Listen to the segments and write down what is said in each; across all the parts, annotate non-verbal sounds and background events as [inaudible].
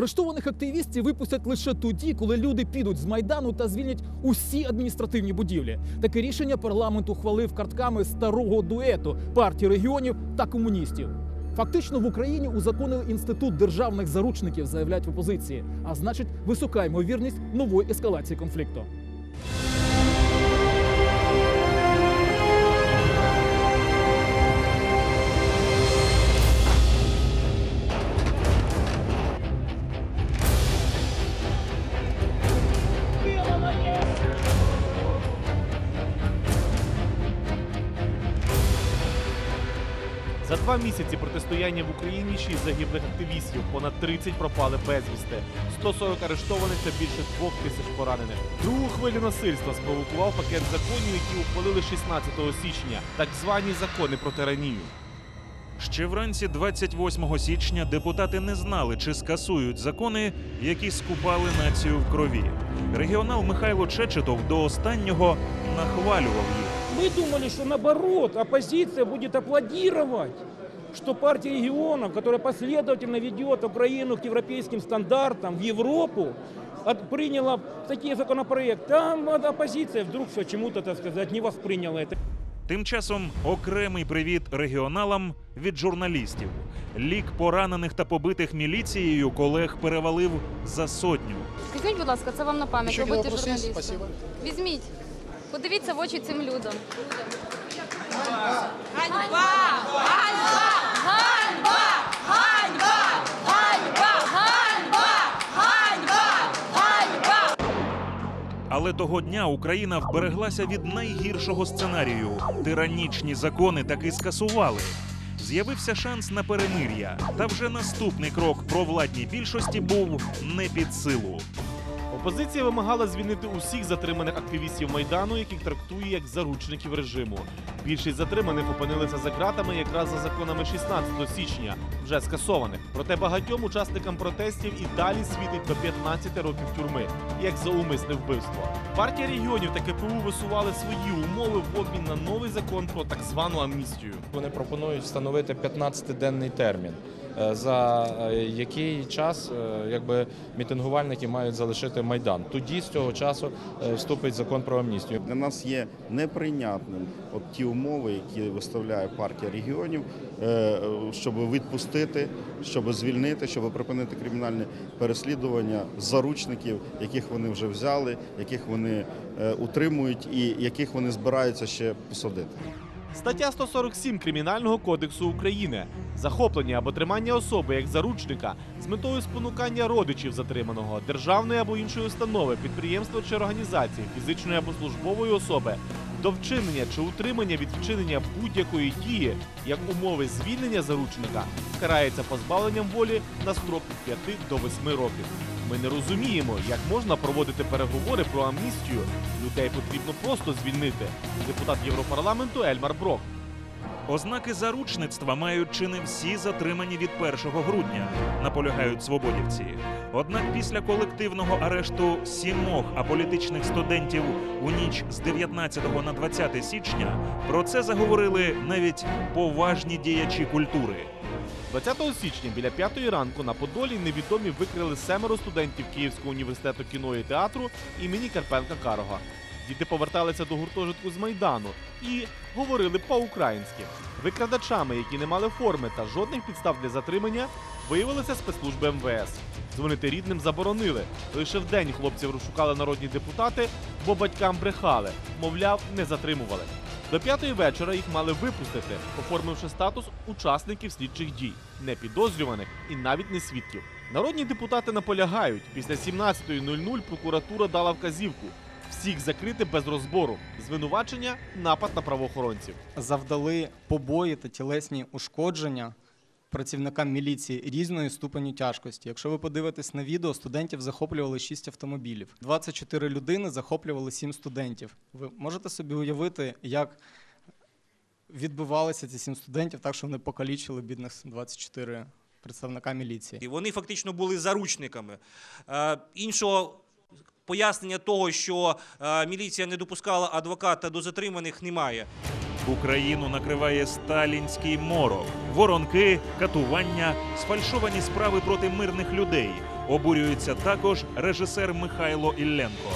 Арештованих активістів випустять лише тоді, коли люди підуть з майдану та звільнять усі адміністративні будівлі. Таке рішення парламент ухвалив картками старого дуету партії регіонів та комуністів. Фактично в Україні узаконили інститут державних заручників, заявляють в опозиції. А значить, висока ймовірність нової ескалації конфлікту. Два місяці протистояння в Україні 6 загиблих активістів, понад 30 пропали безвісти, 140 арештованих та більше двох тисяч поранених. Другу хвилю насильства спровокував пакет законів, які ухвалили 16 січня, так звані закони про тиранію. Ще вранці 28 січня депутати не знали, чи скасують закони, які скупали націю в крові. Регіонал Михайло Чечетов до останнього нахвалював їх. Мы думали, что наоборот, оппозиция будет аплодировать, что партия регионов, которая последовательно ведет Украину к европейским стандартам, в Европу, от- приняла такие законопроекты. Там вот оппозиция вдруг все чему-то, так сказать, не восприняла это. Тим часом окремий привіт регіоналам від журналістів. Лік поранених та побитих міліцією колег перевалив за сотню. Візьміть, будь ласка, це вам на пам'ять. Візьміть. Подивіться в очі цим людям. Але того дня Україна вбереглася від найгіршого сценарію. Тиранічні закони таки скасували. З'явився шанс на перемир'я. Та вже наступний крок провладній більшості був не під силу. Опозиція вимагала звільнити усіх затриманих активістів майдану, яких трактує як заручників режиму. Більшість затриманих опинилися за ґратами якраз за законами 16 січня, вже скасованих. Проте багатьом учасникам протестів і далі світить до 15 років тюрми, як за умисне вбивство. Партія регіонів та КПУ висували свої умови в обмін на новий закон про так звану амністію. Вони пропонують встановити 15-денний термін, за е, який час е, якби мітингувальники мають залишити майдан. Тоді з цього часу е, вступить закон про амністію. Для нас є неприйнятним от ті умови, які виставляє партія регіонів, е, щоб відпустити, щоб звільнити, щоб припинити кримінальне переслідування заручників, яких вони вже взяли, яких вони е, утримують і яких вони збираються ще посадити. Стаття 147 Кримінального кодексу України захоплення або тримання особи як заручника з метою спонукання родичів затриманого державної або іншої установи, підприємства чи організації, фізичної або службової особи до вчинення чи утримання від вчинення будь-якої дії як умови звільнення заручника карається позбавленням волі на строк від 5 до 8 років. Ми не розуміємо, як можна проводити переговори про амністію. Людей потрібно просто звільнити. Депутат Європарламенту Ельмар Брок. Ознаки заручництва мають чи не всі затримані від 1 грудня, наполягають свободівці. Однак після колективного арешту сімох аполітичних студентів у ніч з 19 на 20 січня про це заговорили навіть поважні діячі культури. 20 січня біля 5 ранку на Подолі невідомі викрили семеро студентів Київського університету кіно і театру імені Карпенка Карога. Діти поверталися до гуртожитку з Майдану і говорили по-українськи. Викрадачами, які не мали форми та жодних підстав для затримання, виявилися спецслужби МВС. Дзвонити рідним заборонили. Лише вдень хлопців розшукали народні депутати, бо батькам брехали, мовляв, не затримували. До п'ятої вечора їх мали випустити, оформивши статус учасників слідчих дій, не підозрюваних і навіть не свідків. Народні депутати наполягають, після 17.00 прокуратура дала вказівку всіх закрити без розбору. Звинувачення напад на правоохоронців. завдали побої та тілесні ушкодження працівникам міліції різної ступені тяжкості. Якщо ви подивитесь на відео, студентів захоплювали 6 автомобілів. 24 людини захоплювали 7 студентів. Ви можете собі уявити, як відбивалися ці 7 студентів, так що вони покалічили бідних 24 представника міліції. І вони фактично були заручниками. Е, іншого пояснення того, що е, міліція не допускала адвоката до затриманих, немає. Україну накриває сталінський морок, воронки, катування, сфальшовані справи проти мирних людей, Обурюється також режисер Михайло Ілленко.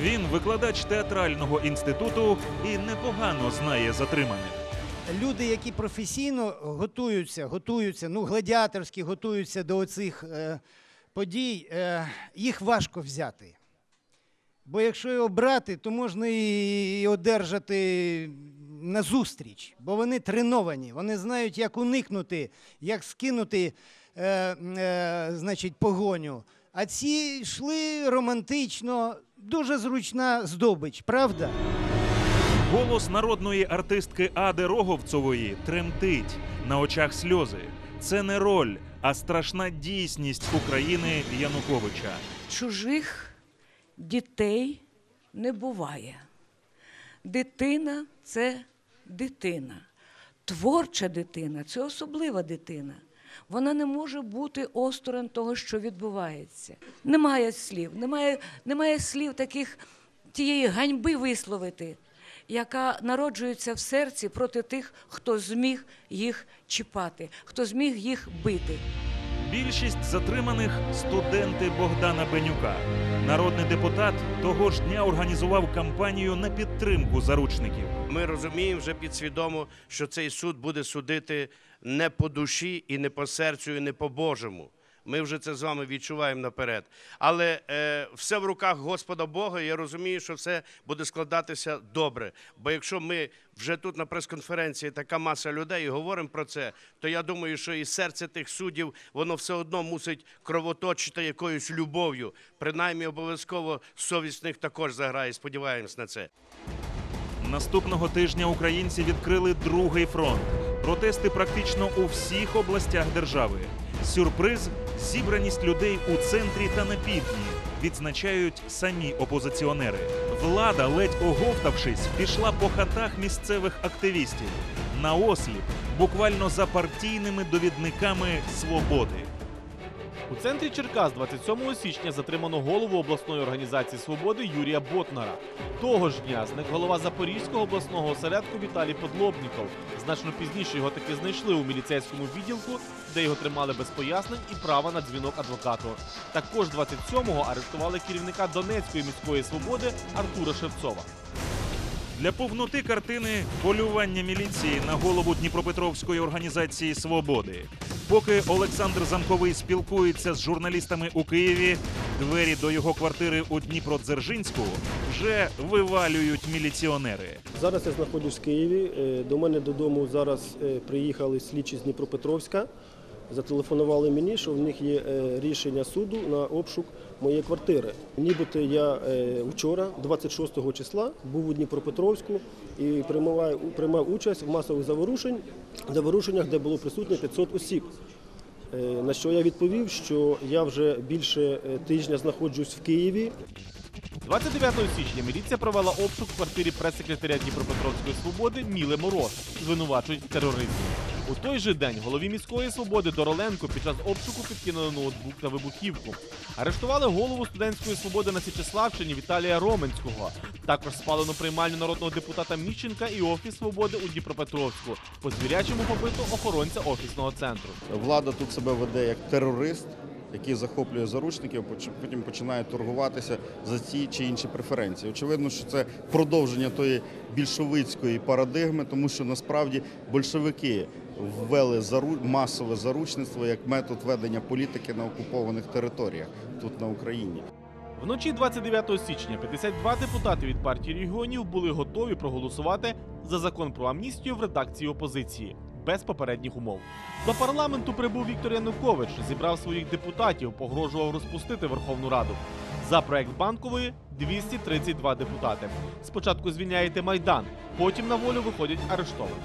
Він викладач театрального інституту і непогано знає затриманих. Люди, які професійно готуються, готуються, ну, гладіаторські готуються до цих е, подій, е, їх важко взяти. Бо якщо його брати, то можна і одержати назустріч, бо вони треновані, вони знають, як уникнути, як скинути е, е, значить, погоню. А ці йшли романтично, дуже зручна здобич, правда? Голос народної артистки Ади Роговцової тремтить на очах сльози. Це не роль, а страшна дійсність України Януковича. чужих дітей не буває. Дитина це дитина. Творча дитина це особлива дитина. Вона не може бути осторонь того, що відбувається. Немає слів, немає, немає слів таких тієї ганьби висловити, яка народжується в серці проти тих, хто зміг їх чіпати, хто зміг їх бити. Більшість затриманих студенти Богдана Бенюка. Народний депутат того ж дня організував кампанію на підтримку заручників. Ми розуміємо вже підсвідомо, що цей суд буде судити не по душі і не по серцю, і не по Божому. Ми вже це з вами відчуваємо наперед. Але е, все в руках Господа Бога. Я розумію, що все буде складатися добре. Бо якщо ми вже тут на прес-конференції така маса людей і говоримо про це, то я думаю, що і серце тих суддів воно все одно мусить кровоточити якоюсь любов'ю. Принаймні, обов'язково совість в них також заграє. Сподіваємось на це. Наступного тижня українці відкрили другий фронт. Протести практично у всіх областях держави. Сюрприз зібраність людей у центрі та на півдні. Відзначають самі опозиціонери. Влада, ледь оговтавшись, пішла по хатах місцевих активістів на осліп, буквально за партійними довідниками свободи. У центрі Черкас 27 січня затримано голову обласної організації свободи Юрія Ботнара. Того ж дня зник голова Запорізького обласного осередку Віталій Подлобніков. Значно пізніше його таки знайшли у міліцейському відділку, де його тримали без пояснень і права на дзвінок адвокату. Також 27-го арештували керівника Донецької міської свободи Артура Шевцова. Для повноти картини полювання міліції на голову Дніпропетровської організації Свободи. Поки Олександр Замковий спілкується з журналістами у Києві, двері до його квартири у Дніпродзержинську вже вивалюють міліціонери. Зараз я знаходжусь в Києві. Е, До мене додому зараз е, приїхали слідчі з Дніпропетровська. Зателефонували мені, що в них є е, рішення суду на обшук моєї квартири. Нібито я е, вчора, 26 числа, був у Дніпропетровську і приймав, приймав участь в масових заворушень, заворушеннях, де було присутньо 500 осіб. Е, На що я відповів, що я вже більше е, тижня знаходжусь в Києві. 29 січня міліція провела обшук в квартирі прес-секретаря Дніпропетровської свободи Міли Мороз, звинувачують в тероризмі. У той же день голові міської свободи Дороленко під час обшуку підкинули ноутбук та вибухівку. Арештували голову студентської свободи на Січеславщині Віталія Роменського. Також спалено приймальню народного депутата Міщенка і офіс свободи у Дніпропетровську. По звірячому побиту охоронця офісного центру. Влада тут себе веде як терорист, який захоплює заручників, потім починає торгуватися за ті чи інші преференції. Очевидно, що це продовження тої більшовицької парадигми, тому що насправді большевики ввели зару... масове заручництво як метод ведення політики на окупованих територіях тут на Україні. Вночі 29 січня 52 депутати від партії регіонів були готові проголосувати за закон про амністію в редакції опозиції без попередніх умов. До парламенту прибув Віктор Янукович, зібрав своїх депутатів, погрожував розпустити Верховну Раду. За проект банкової 232 депутати. Спочатку звільняєте майдан, потім на волю виходять арештовані.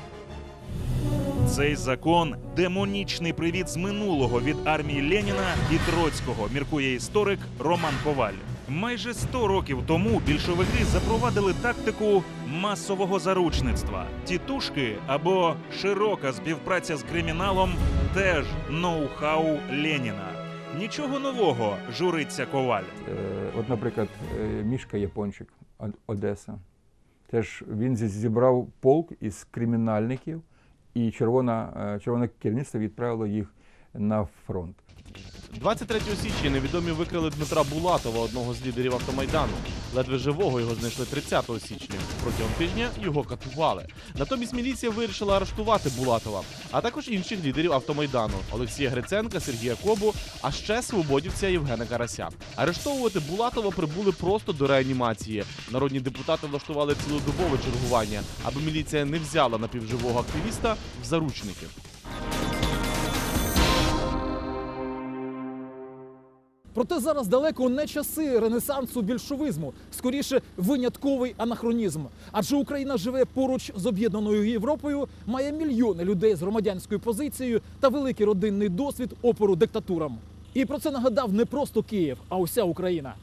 Цей закон демонічний привіт з минулого від армії Леніна і Троцького, міркує історик Роман Коваль. Майже 100 років тому більшовики запровадили тактику масового заручництва. Тітушки або широка співпраця з криміналом теж ноу-хау Леніна. Нічого нового, журиться Коваль. Е, От, наприклад, е, Мішка Япончик, Од- Одеса. Теж він зібрав полк із кримінальників, і червона, е, червоне керівництво відправило їх на фронт. 23 січня невідомі викрили Дмитра Булатова, одного з лідерів автомайдану. Ледве живого його знайшли 30 січня. Протягом тижня його катували. Натомість міліція вирішила арештувати Булатова, а також інших лідерів автомайдану Олексія Гриценка, Сергія Кобу, а ще свободівця Євгена Карася. Арештовувати Булатова прибули просто до реанімації. Народні депутати влаштували цілодобове чергування, аби міліція не взяла напівживого активіста в заручники. Проте зараз далеко не часи ренесансу більшовизму, скоріше винятковий анахронізм. Адже Україна живе поруч з об'єднаною Європою, має мільйони людей з громадянською позицією та великий родинний досвід опору диктатурам. І про це нагадав не просто Київ, а уся Україна.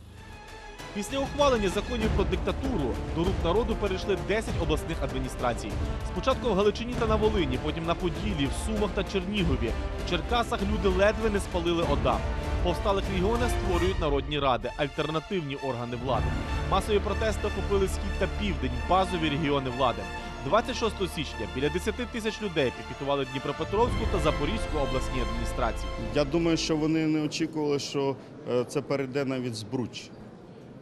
Після ухвалення законів про диктатуру до рук народу перейшли 10 обласних адміністрацій. Спочатку в Галичині та на Волині, потім на Поділлі, в Сумах та Чернігові. В Черкасах люди ледве не спалили ОДА. В повсталих регіонах створюють народні ради, альтернативні органи влади. Масові протести охопили схід та південь, базові регіони влади. 26 січня біля 10 тисяч людей пікетували Дніпропетровську та Запорізьку обласні адміністрації. Я думаю, що вони не очікували, що е, це перейде навіть збруч.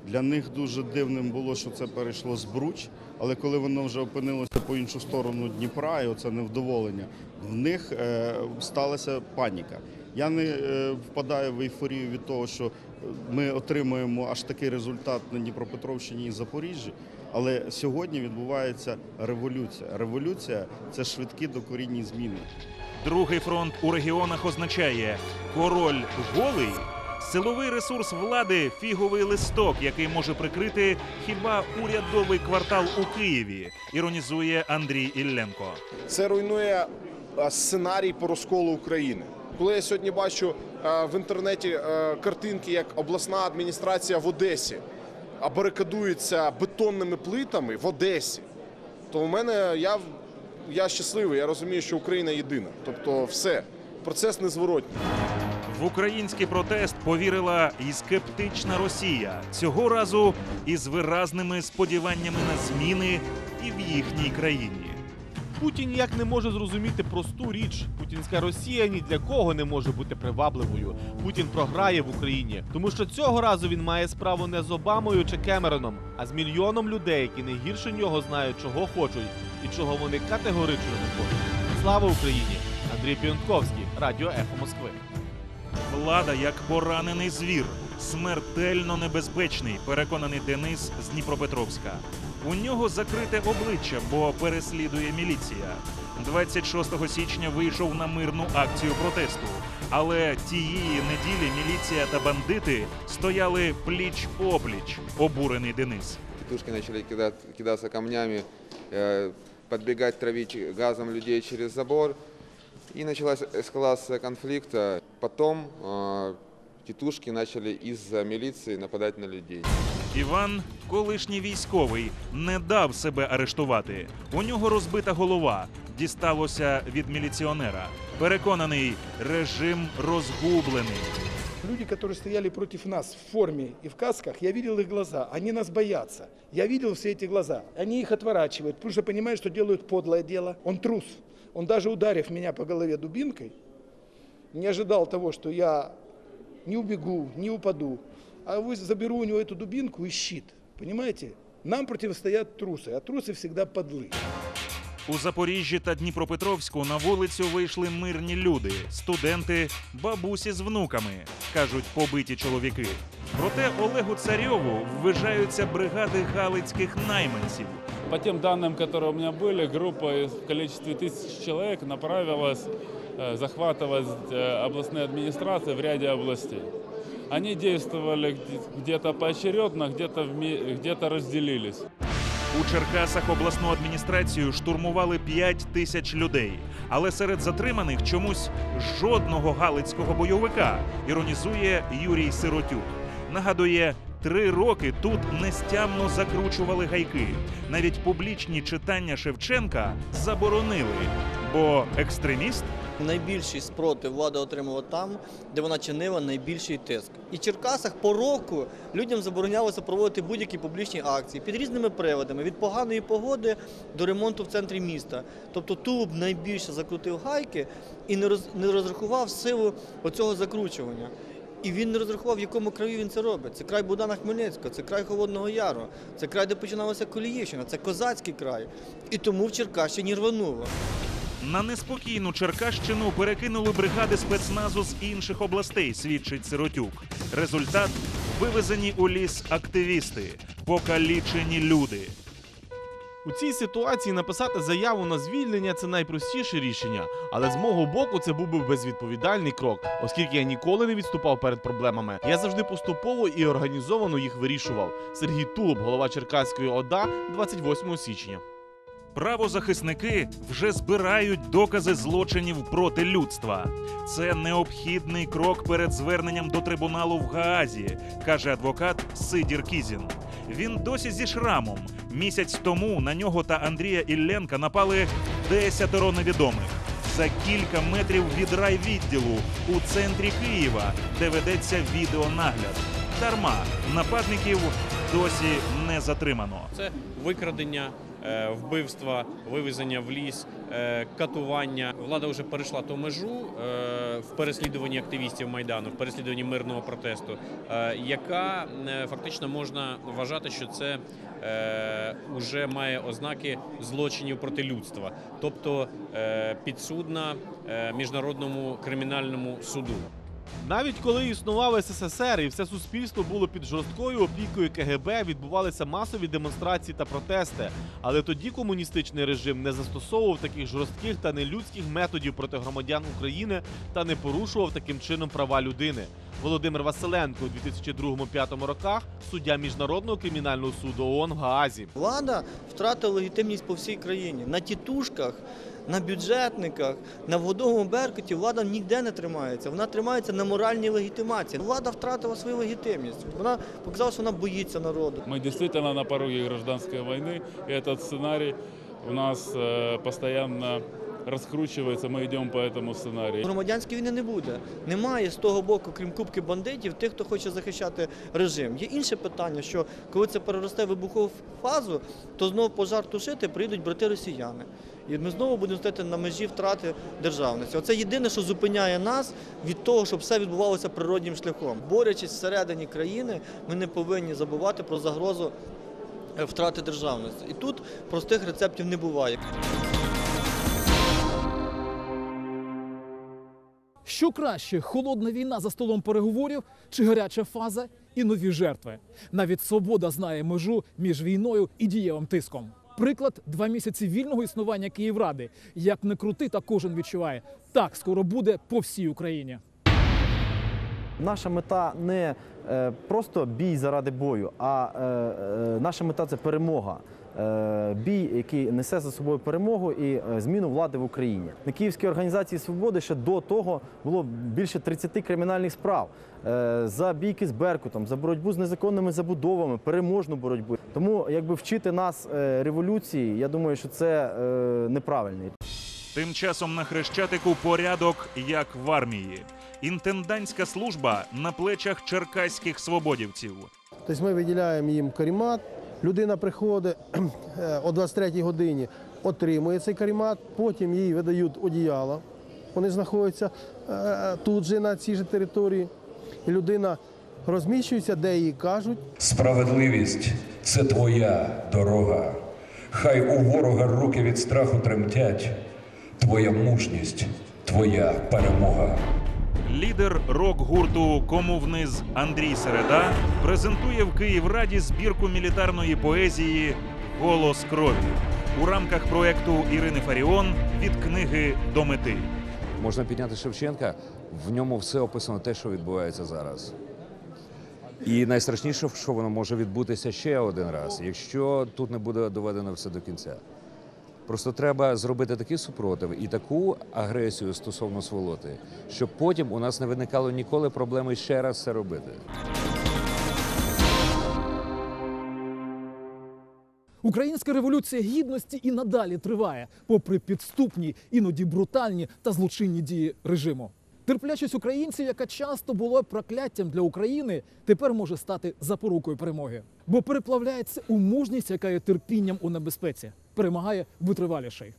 Для них дуже дивним було, що це перейшло збруч, але коли воно вже опинилося по іншу сторону Дніпра, і оце невдоволення, в них е, сталася паніка. Я не е, впадаю в ейфорію від того, що ми отримуємо аж такий результат на Дніпропетровщині і Запоріжжі. Але сьогодні відбувається революція. Революція це швидкі докорінні зміни. Другий фронт у регіонах означає король голий. Силовий ресурс влади фіговий листок, який може прикрити хіба урядовий квартал у Києві, іронізує Андрій Ілленко. Це руйнує сценарій по розколу України. Коли я сьогодні бачу е, в інтернеті е, картинки, як обласна адміністрація в Одесі а барикадується бетонними плитами в Одесі, то у мене я, я щасливий. Я розумію, що Україна єдина. Тобто, все, процес незворотній. В український протест повірила і скептична Росія цього разу із виразними сподіваннями на зміни і в їхній країні. Путін ніяк не може зрозуміти просту річ. Путінська Росія ні для кого не може бути привабливою. Путін програє в Україні, тому що цього разу він має справу не з Обамою чи Кемероном, а з мільйоном людей, які не гірше нього знають, чого хочуть і чого вони категорично не хочуть. Слава Україні! Андрій Піонтковський, Радіо Ехо Москви. Влада як поранений звір, смертельно небезпечний, переконаний Денис з Дніпропетровська. У нього закрите обличчя, бо переслідує міліція. 26 січня вийшов на мирну акцію протесту. Але тієї неділі міліція та бандити стояли пліч опліч. Обурений Денис. Тушки начали кидать, кидаться камнями, э, подбегать, травить газом людей через забор. И началась эскалация конфликта. Потом э, тетушки начали из-за милиции нападать на людей. Іван, колишній військовий, не дав себе арештувати. У нього розбита голова. Дісталося від міліціонера. Переконаний, режим розгублений. Люди, которые стояли против нас в форме и в касках, я видел их глаза. Они нас боятся. Я видел все эти глаза. Они их отворачивают, потому что понимают, что делают подлое дело. Он трус. Он даже ударив меня по голове дубинкой, не ожидал того, что я не убегу, не упаду, а вы заберу у него эту дубинку и щит. Понимаете? Нам противостоят трусы, а трусы всегда подлы. У Запоріжжі та Дніпропетровську на вулицю вийшли мирні люди, студенти, бабусі з внуками, кажуть побиті чоловіки. Проте Олегу Царьову ввижаються бригади галицьких найманців. По тем данным, которые у меня были, группа из- в количестве тысяч человек направилась э, захватывать э, областные администрации в ряде областей. Они действовали где- где-то поочередно, где-то где-то разделились. У Черкасах обласну адміністрацію штурмували 5 тисяч людей. Але серед затриманих чомусь жодного галицького бойовика, іронізує Юрій Сиротюк. Нагадує, три роки тут нестямно закручували гайки. Навіть публічні читання Шевченка заборонили, бо екстреміст Найбільший спротив влада отримала там, де вона чинила найбільший тиск. І в Черкасах по року людям заборонялося проводити будь-які публічні акції під різними приводами, від поганої погоди до ремонту в центрі міста. Тобто Тулуб найбільше закрутив гайки і не роз- не розрахував силу оцього закручування. І він не розрахував, в якому краю він це робить. Це край Богдана Хмельницького, це край Холодного Яру, це край, де починалася Коліївщина, це козацький край. І тому в Черкащині рвануло. На неспокійну Черкащину перекинули бригади спецназу з інших областей, свідчить Сиротюк. Результат вивезені у ліс активісти, покалічені люди. У цій ситуації написати заяву на звільнення це найпростіше рішення, але з мого боку це був би безвідповідальний крок, оскільки я ніколи не відступав перед проблемами. Я завжди поступово і організовано їх вирішував. Сергій Тулуб, голова Черкаської ОДА, 28 січня. Правозахисники вже збирають докази злочинів проти людства. Це необхідний крок перед зверненням до трибуналу в Гаазі, каже адвокат Сидір Кізін. Він досі зі шрамом. Місяць тому на нього та Андрія Ілленка напали десятеро невідомих. За кілька метрів від райвідділу у центрі Києва, де ведеться відеонагляд. Дарма нападників досі не затримано. Це викрадення, вбивства, вивезення в ліс, е, катування. Влада вже перейшла ту межу е, в переслідуванні активістів майдану, в переслідуванні мирного протесту, е, яка е, фактично можна вважати, що це вже має ознаки злочинів проти людства, тобто е, підсудна е, міжнародному кримінальному суду. Навіть коли існував СССР і все суспільство було під жорсткою опікою КГБ, відбувалися масові демонстрації та протести. Але тоді комуністичний режим не застосовував таких жорстких та нелюдських методів проти громадян України та не порушував таким чином права людини. Володимир Василенко у 2002-2005 роках суддя міжнародного кримінального суду ООН в Гаазі. Влада втратила легітимність по всій країні. На тітушках, на бюджетниках, на водовому беркуті влада ніде не тримається. Вона тримається на моральній легітимації. Влада втратила свою легітимність. Вона показала, що вона боїться народу. Мы действительно на пороге гражданской войны, и этот сценарий у нас э, постоянно раскручивается, мы идем по этому сценарию. Громадянської війни не буде. Немає з того боку, крім кубки бандитів, тих, хто хоче захищати режим. Є інше питання, що коли це переросте вибухову фазу, то знову пожар тушити прийдуть брати росіяни. І ми знову будемо стояти на межі втрати державності. Оце єдине, що зупиняє нас від того, щоб все відбувалося природнім шляхом. Борючись всередині країни, ми не повинні забувати про загрозу е, втрати державності. І тут простих рецептів не буває. Що краще, холодна війна за столом переговорів чи гаряча фаза і нові жертви? Навіть свобода знає межу між війною і дієвим тиском. Приклад два місяці вільного існування Київради. Як не крути, та кожен відчуває. Так скоро буде по всій Україні. Наша мета не е, просто бій заради бою, а е, е, наша мета це перемога. Е, Бій, який несе за собою перемогу і е, зміну влади в Україні. На Київській організації свободи ще до того було більше 30 кримінальних справ е, за бійки з Беркутом, за боротьбу з незаконними забудовами, переможну боротьбу. Тому, якби вчити нас революції, я думаю, що це неправильний. Тим часом на хрещатику порядок як в армії. Інтендантська служба на плечах черкаських свободівців. Тобто ми виділяємо їм карімат, людина приходить [clears throat] е, о 23-й годині, отримує цей карімат, потім їй видають одіяло. Вони знаходяться е, тут же на цій же території. І людина розміщується, де їй кажуть. Справедливість це твоя дорога. Хай у ворога руки від страху тремтять. Твоя мужність, твоя перемога. Лідер рок-гурту Кому вниз Андрій Середа презентує в Київраді збірку мілітарної поезії Голос крові у рамках проекту Ірини Фаріон від книги до мети. Можна підняти Шевченка, в ньому все описано те, що відбувається зараз. І найстрашніше, що воно може відбутися ще один раз, якщо тут не буде доведено все до кінця. Просто треба зробити такий супротив і таку агресію стосовно сволоти, щоб потім у нас не виникало ніколи проблеми ще раз це робити. Українська революція гідності і надалі триває, попри підступні, іноді брутальні та злочинні дії режиму. Терплячість українців, яка часто була прокляттям для України, тепер може стати запорукою перемоги. Бо переплавляється у мужність, яка є терпінням у небезпеці, перемагає витриваліший.